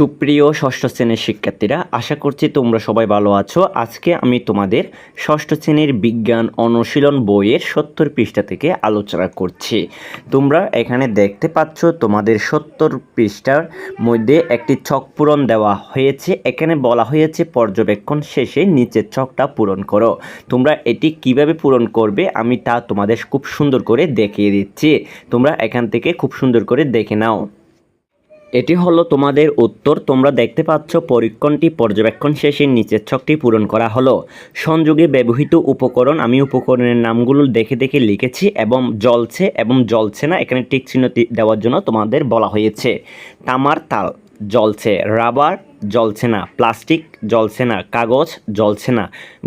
সুপ্রিয় ষষ্ঠ শ্রেণির শিক্ষার্থীরা, আশা করছি তোমরা সবাই ভালো আছো। আজকে আমি তোমাদের ষষ্ঠ শ্রেণির বিজ্ঞান অনুশীলন বইয়ের সত্তর পৃষ্ঠা থেকে আলোচনা করছি। তোমরা এখানে দেখতে পাচ্ছ, তোমাদের সত্তর পৃষ্ঠার মধ্যে একটি ছক পূরণ দেওয়া হয়েছে। এখানে বলা হয়েছে, পর্যবেক্ষণ শেষে নিচের ছকটা পূরণ করো। তোমরা এটি কীভাবে পূরণ করবে, আমি তা তোমাদের খুব সুন্দর করে দেখিয়ে দিচ্ছি। তোমরা এখান থেকে খুব সুন্দর করে দেখে নাও। এটি হলো তোমাদের উত্তর। তোমরা দেখতে পাচ্ছ পরীক্ষণটি পর্যবেক্ষণ শেষে নিচের ছকটি পূরণ করা হলো। সংযোগে ব্যবহৃত উপকরণ, আমি উপকরণের নামগুলো দেখে দেখে লিখেছি এবং জলছে এবং জলছে না, এখানে টিক চিহ্ন দেওয়ার জন্য তোমাদের বলা হয়েছে। তামার তাল জলছে রাবার জলছে না। প্লাস্টিক জলছে না। কাগজ জলছে না।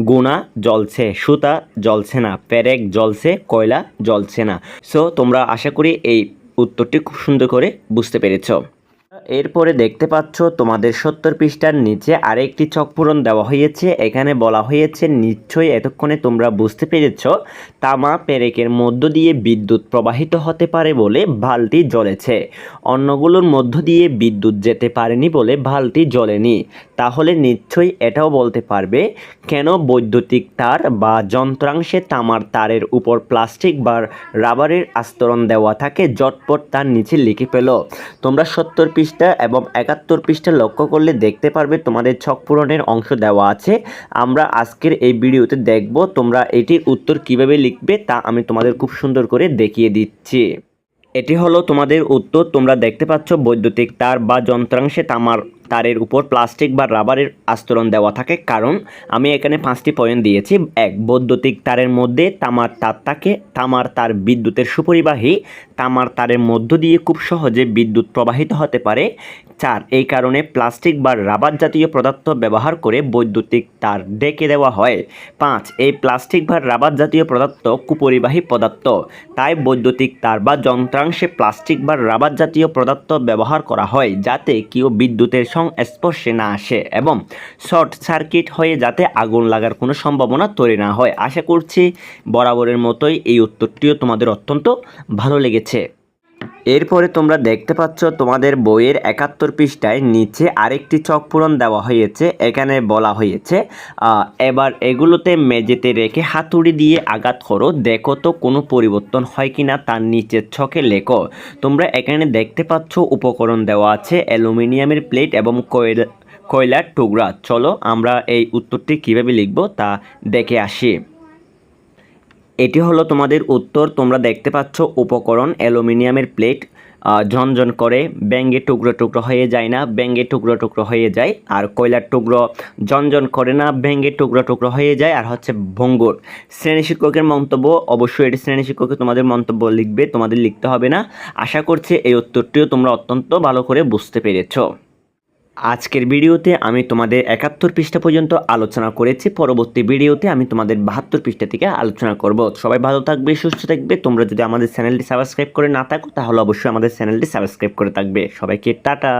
গুণা জলছে সুতা জলছে না। প্যারেক জলছে কয়লা জলছে না। সো তোমরা আশা করি এই উত্তরটি খুব সুন্দর করে বুঝতে পেরেছ। এরপরে দেখতে পাচ্ছ তোমাদের সত্তর পৃষ্ঠার নিচে আরেকটি চক পূরণ দেওয়া হয়েছে। এখানে বলা হয়েছে, নিশ্চয়ই এতক্ষণে তোমরা বুঝতে পেরেছ, তামা পেরেকের মধ্য দিয়ে বিদ্যুৎ প্রবাহিত হতে পারে বলে ভালটি জ্বলেছে। অন্যগুলোর মধ্য দিয়ে বিদ্যুৎ যেতে পারেনি বলে বালতি জ্বলেনি। তাহলে নিশ্চয়ই এটাও বলতে পারবে, কেন বৈদ্যুতিক তার বা যন্ত্রাংশে তামার তারের উপর প্লাস্টিক বা রাবারের আস্তরণ দেওয়া থাকে, জটপট তার নিচে লিখে পেল তোমরা সত্তর পৃষ্ঠা এবং একাত্তর পৃষ্ঠা লক্ষ্য করলে দেখতে পারবে তোমাদের ছক পূরণের অংশ দেওয়া আছে। আমরা আজকের এই ভিডিওতে দেখব তোমরা এটির উত্তর কীভাবে লিখবে তা আমি তোমাদের খুব সুন্দর করে দেখিয়ে দিচ্ছি। এটি হলো তোমাদের উত্তর, তোমরা দেখতে পাচ্ছ বৈদ্যুতিক তার বা যন্ত্রাংশে তামার তারের উপর প্লাস্টিক বা রাবারের আস্তরণ দেওয়া থাকে। কারণ আমি এখানে পাঁচটি পয়েন্ট দিয়েছি। এক, বৈদ্যুতিক তারের মধ্যে তামার তার থাকে। তামার তার বিদ্যুতের সুপরিবাহী। তামার তারের মধ্য দিয়ে খুব সহজে বিদ্যুৎ প্রবাহিত হতে পারে। চার, এই কারণে প্লাস্টিক বা রাবার জাতীয় পদার্থ ব্যবহার করে বৈদ্যুতিক তার ডেকে দেওয়া হয়। পাঁচ, এই প্লাস্টিক বা রাবার জাতীয় পদার্থ কুপরিবাহী পদার্থ। তাই বৈদ্যুতিক তার বা যন্ত্রাংশে প্লাস্টিক বা রাবার জাতীয় পদার্থ ব্যবহার করা হয়, যাতে কেউ বিদ্যুতের সংস্পর্শে না আসে এবং শর্ট সার্কিট হয়ে যাতে আগুন লাগার কোনো সম্ভাবনা তৈরি না হয়। আশা করছি বরাবরের মতোই এই উত্তরটিও তোমাদের অত্যন্ত ভালো লেগেছে। এরপরে তোমরা দেখতে পাচ্ছ তোমাদের বইয়ের একাত্তর পৃষ্ঠায় নিচে আরেকটি চক পূরণ দেওয়া হয়েছে, এখানে বলা হয়েছে এবার এগুলোতে মেঝেতে রেখে হাতুড়ি দিয়ে আঘাত করো, দেখো তো কোনো পরিবর্তন হয় কিনা তার নিচের ছকে লেখো। তোমরা এখানে দেখতে পাচ্ছ উপকরণ দেওয়া আছে, অ্যালুমিনিয়ামের প্লেট এবং কয়লা, কয়লার টুকরা। চলো আমরা এই উত্তরটি কীভাবে লিখব তা দেখে আসি। এটি হলো তোমাদের উত্তর। তোমরা দেখতে পাচ্ছ উপকরণ, অ্যালুমিনিয়ামের প্লেট। ঝনঝন করে ব্যাঙ্গে টুকরো টুকরো হয়ে যায় না ব্যাঙ্গে টুকরো টুকরো হয়ে যায়। আর কয়লার টুকরো ঝনঝন করে না ব্যাঙ্গে টুকরো টুকরো হয়ে যায়। আর হচ্ছে ভঙ্গুর। শ্রেণি শিক্ষকের মন্তব্য, অবশ্যই এটি শ্রেণি শিক্ষকের তোমাদের মন্তব্য লিখবে, তোমাদের লিখতে হবে না। আশা করছি এই উত্তরটিও তোমরা অত্যন্ত ভালো করে বুঝতে পেরেছ। আজকের ভিডিওতে আমি তোমাদের একাত্তর পৃষ্ঠা পর্যন্ত আলোচনা করেছি। পরবর্তী ভিডিওতে আমি তোমাদের বাহাত্তর পৃষ্ঠা থেকে আলোচনা করব। সবাই ভালো থাকবে, সুস্থ থাকবে। তোমরা যদি আমাদের চ্যানেলটি সাবস্ক্রাইব করে না থাকো, তাহলে অবশ্যই আমাদের চ্যানেলটি সাবস্ক্রাইব করে থাকবে। সবাইকে টাটা।